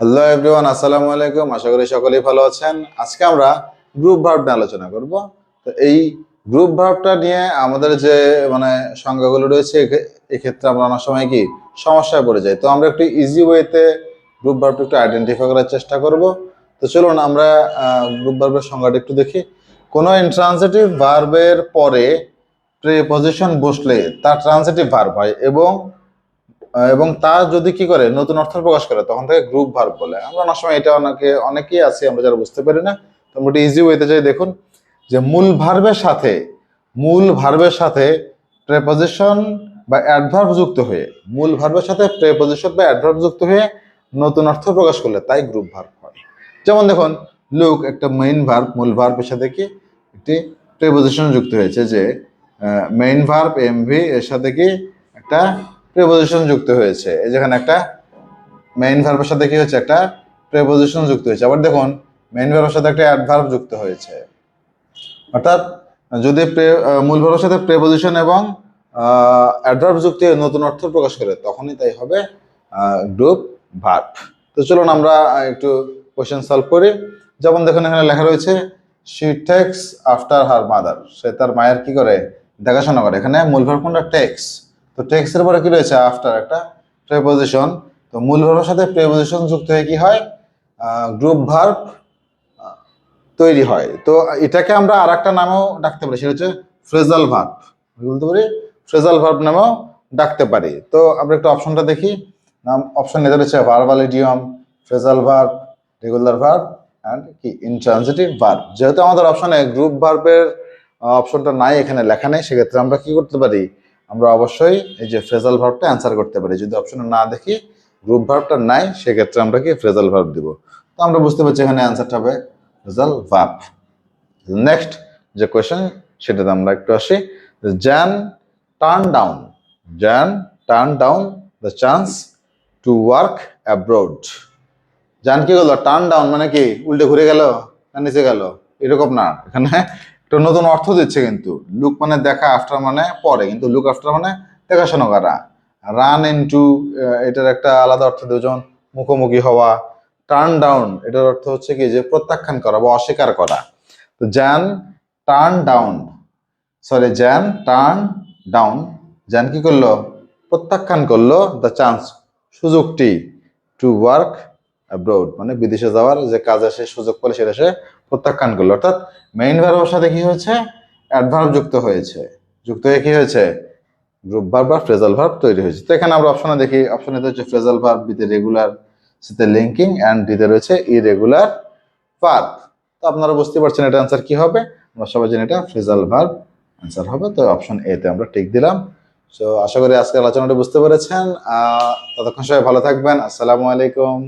Hello everyone আসসালামু আলাইকুম। আশা করি সকলেই ভালো আছেন। আজকে আমরা গ্রুপ ভার্ব নিয়ে আলোচনা করব। তো এই গ্রুপ ভার্বটা নিয়ে আমাদের যে মানে সংজ্ঞাগুলো রয়েছে এক্ষে- এক্ষেত্রে আমরা অনেক সময় কি, সমস্যায় পড়ে যাই। তো আমরা একটু ইজি ওয়েতে গ্রুপ ভার্বটা একটু আইডেন্টিফাই করার চেষ্টা করব। তো চলুন আমরা গ্রুপ ভার্বের সংজ্ঞাটা একটু দেখি। কোনো ইন্ট্রান্সিটিভ ভার্বের পরে প্রিপজিশন বসলে তার ট্রান্সিটিভ ভার্ব হয় এবং এবং তা যদি কি করে নতুন অর্থ প্রকাশ করে, তখন তাকে গ্রুপ ভার্ব বলে। আমরা অনেক সময় এটা অনেকে, অনেকেই আছি, আমরা যারা বুঝতে পারি না, তো আমরা ইজি ওয়েতে যাই, দেখুন, যে মূল ভার্বের সাথে, মূল ভার্বের সাথে প্রেপজিশন বা অ্যাডভার্ব যুক্ত হয়ে, মূল ভার্বের সাথে প্রেপজিশন বা অ্যাডভার্ব যুক্ত হয়ে নতুন অর্থ প্রকাশ করলে তাই গ্রুপ ভার্ব হয়। যেমন দেখুন লুক একটা মেইন ভার্ব মূল ভার্বের সাথে কি? একটি প্রেপজিশন যুক্ত হয়েছে যে মেইন ভার্ব এমভি এর সাথে কি? একটা প্রেপজিশন যুক্ত হয়েছে। এই যেখানে একটা মেইন ভার্বের সাথে কি হচ্ছে একটা প্রেপজিশন যুক্ত হয়েছে। আবার দেখুন মেইন ভার্বের সাথে একটা অ্যাডভার্ব যুক্ত হয়েছে। অর্থাৎ যদি মূল ভার্বের সাথে প্রেপজিশন এবং অ্যাডভার্ব যুক্ত হয়ে নতুন অর্থ প্রকাশ করে, তখনই তাই হবে গ্রুপ ভার্ব তো চলুন আমরা একটু কোশ্চেন সলভ করি। যেমন দেখুন, এখানে লেখা রয়েছে she takes after her mother সে তার মায়ের কি করে? দেখাশোনা করে। এখানে মূল ভার্ব কোনটা? টেক্স তো টেক্স এর পরে কি রয়েছে? আফটার একটা প্রেপজিশন তো মূল ভার্বের সাথে প্রেপজিশন যুক্ত হয়ে কি হয়? গ্রুপ ভার্ব তৈরি হয়। তো এটাকে আমরা আর একটা নামেও ডাকতে পারি। সেটা হচ্ছে ফ্রেজাল ভার্ব বলতে পারি? ফ্রেজাল ভার্ব নামেও ডাকতে পারি। তো আমরা একটু অপশনটা দেখি। নাম অপশন নিতে রয়েছে verbal idiom phrasal verb regular verb and কি? ইনট্রানজিটিভ ভার্ব যেহেতু আমাদের অপশনে গ্রুপ ভার্বের অপশনটা নাই, এখানে লেখা নেই, সেক্ষেত্রে আমরা কি করতে পারি? আমরা অবশ্যই এই যে ফ্রেজাল ভার্বটা অ্যান্সার করতে পারি। যদি অপশনে না দেখি গ্রুপ ভার্বটা নাই, সেক্ষেত্রে আমরা কি ফ্রেজাল ভার্ব দিব? তো আমরা বুঝতে পারছি এখানে অ্যান্সারটা হবে ফ্রেজাল ভার্ব নেক্সট যে কোয়েশ্চেন সেটাতে আমরা একটু আসি। Jan turn down Jan turn down the chance to work abroad Jan কি করল টার্ন ডাউন মানে কি? উল্টে ঘুরে গেল না নিচে গেল? এরকম না। এখানে একটা নতুন অর্থ দিচ্ছে কিন্তু। লুক মানে দেখা আফটার মানে পরে, কিন্তু লুক আফটার মানে দেখাশোনা করা রান ইনটু এটার একটা আলাদা অর্থ যেমন মুখোমুখি হওয়া টার্ন ডাউন এটার অর্থ হচ্ছে কি যে প্রত্যাখ্যান করা বা অস্বীকার করা। তো Jan turn down sorry Jan turn down Jan কি করল? প্রত্যাখ্যান করল দ্য চান্স সুযোগটি টু ওয়ার্ক অ্যাব্রোড মানে বিদেশে যাওয়ার যে কাজে সে সুযোগ পেলে সেটা সে প্রত্যাখ্যান করল। অর্থাৎ মেইন ভার্বের সাথে কি হয়েছে? অ্যাডভার্ব যুক্ত হয়েছে। যুক্ত হয়ে কি হয়েছে? গ্রুপ ভার্ব বা ফ্রেজাল ভার্ব তৈরি হয়েছে। তো এখানে আমরা অপশনে দেখি অপশনে হচ্ছে ফ্রেজাল ভার্ব বিতে রেগুলার সিতে লিঙ্কিং অ্যান্ড ডিতে রয়েছে ইরেগুলার ভার্ব তো আপনারা বুঝতে পারছেন এটা অ্যান্সার কি হবে? আমরা সবাই জানি এটা ফ্রেজাল ভার্ব অ্যান্সার হবে। তো অপশন এ তে আমরা টিক দিলাম। সো আশা করি আজকের আলোচনাটা বুঝতে পেরেছেন। ততক্ষণ সবাই ভালো থাকবেন। আসসালামু আলাইকুম।